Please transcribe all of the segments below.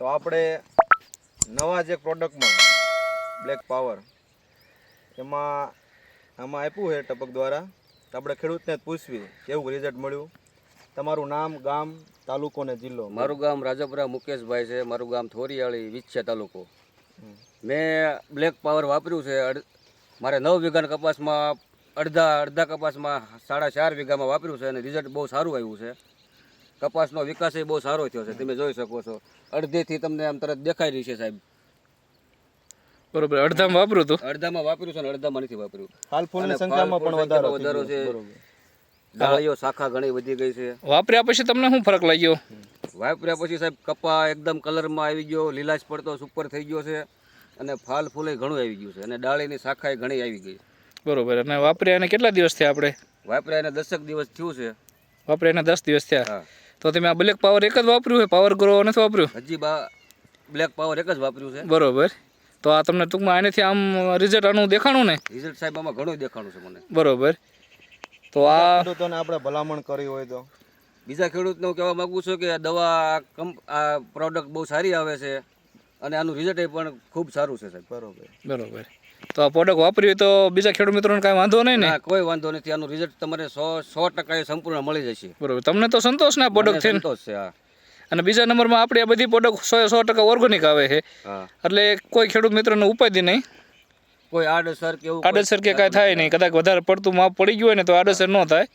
તો આપણે નવા જે પ્રોડક્ટમાં બ્લેક પાવર એમાં આમાં આપ્યું છે ટપક દ્વારા. તો આપણે ખેડૂતને જ પૂછવી કેવું રિઝલ્ટ મળ્યું? તમારું નામ ગામ તાલુકો ને જિલ્લો. મારું ગામ રાજાપુરા મુકેશભાઈ છે. મારું ગામ થોરિયાળી વિચ્છે તાલુકો. મેં બ્લેક પાવર વાપર્યું છે. મારે નવ વીઘાના કપાસમાં અડધા અડધા કપાસમાં સાડા ચાર વીઘામાં વાપર્યું છે અને રિઝલ્ટ બહુ સારું આવ્યું છે. કપાસનો વિકાસ એ બહુ સારો થયો છે તમે જોઈ શકો છો. અડધેથી તમને આમ તરત દેખાઈ રહી છે સાહેબ. બરોબર અડધામાં વાપર્યું હતું અડધામાં વાપર્યું છે અને અડધામાં નથી વાપર્યું. હાલ ફૂલની સંખ્યામાં પણ વધારો. વધારો છે. ડાળીઓ શાખા ઘણી વધી ગઈ છે. વાપર્યા પછી તમને શું ફરક લાગ્યો? વાપર્યા પછી સાહેબ કપા એકદમ કલરમાં આવી ગયો લીલાશ પડતો સુપર થઈ ગયો છે અને ફાલ ફૂલે ઘણું આવી ગયું છે અને ડાળીની શાખાએ ઘણી આવી ગઈ. બરોબર અને વાપર્યા એને કેટલા દિવસ થયા આપણે? વાપર્યા એને દસક દિવસ થયું છે. વાપર્યા એને દસ દિવસ થયા. હા. તો તમે આ બ્લેક પાવર એક જ વાપર્યું છે? પાવર ગ્રો નથી વાપર્યું? હજી બા બ્લેક પાવર એક જ વાપર્યું છે. બરોબર. તો આ તમને ટૂંકમાં આનેથી આમ રિઝલ્ટ આનું દેખાણું ને? રિઝલ્ટ સાહેબ આમાં ઘણું દેખાણું છે મને. બરોબર. તો આ ખેડૂતોને આપણે ભલામણ કરી હોય તો. બીજા ખેડૂતને હું કહેવા માગું છું કે દવા કંપ આ પ્રોડક્ટ બહુ સારી આવે છે. અને આનું રિઝલ્ટ પણ ખૂબ સારું છે સાહેબ. બરોબર. બરોબર. તો આ પ્રોડક્ટ વાપરી હોય તો બીજા ખેડૂત મિત્રોને કાંઈ વાંધો નહીં ને? કોઈ વાંધો નથી. આનું રિઝલ્ટ તમારે સો સો ટકા એ સંપૂર્ણ મળી જશે. બરોબર. તમને તો સંતોષ ના પ્રોડક્ટ છે સંતોષ છે હા. અને બીજા નંબરમાં આપણે આ બધી પ્રોડક્ટ સો સો ટકા ઓર્ગેનિક આવે છે. એટલે કોઈ ખેડૂત મિત્રોને ઉપાધિ નહીં? કોઈ આડસર કે એવું આડસર કે કાંઈ થાય નહીં? કદાચ વધારે પડતું માપ પડી ગયું હોય ને તો આડસર ન થાય.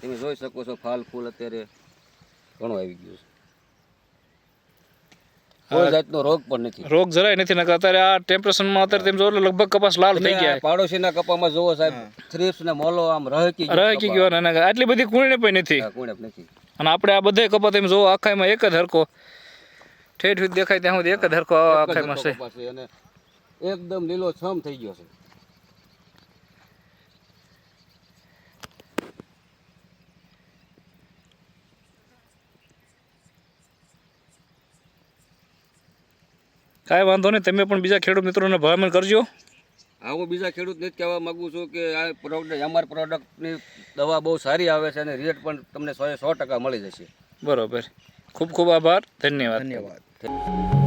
તમે જોઈ શકો છો ફાલ ફૂલ અત્યારે ઘણું આવી ગયું છે. કોઈ જાતનો રોગ પણ નથી. રોગ જરાય નથી. નકર અત્યારે આ ટેમ્પરેચરમાં અત્યારે તેમ જો એટલે લગભગ કપાસ લાલ થઈ ગયા પાડોશીના કપામાં જોવો સાહેબ થ્રીપ્સ ને મોલો આમ રહકી રહે કે ગયો અને આટલી બધી કુણે પણ નથી. કુણે નથી. અને આપણે આ બધે કપા તેમ જોવો આખાઈમાં એક જ હરકો ઠેઠ દેખાય ત્યાં સુધી એક જ હરકો આખાઈમાં છે અને એકદમ લીલો છમ થઈ ગયો છે. કાંઈ વાંધો નહીં તમે પણ બીજા ખેડૂત મિત્રોને ભલામણ કરજો. હા હું બીજા ખેડૂતને જ કહેવા માગું છું કે આ પ્રોડક્ટ અમારા પ્રોડક્ટની દવા બહુ સારી આવે છે અને રિઝલ્ટ પણ તમને સો સો ટકા મળી જશે. બરોબર. ખૂબ ખૂબ આભાર. ધન્યવાદ. ધન્યવાદ.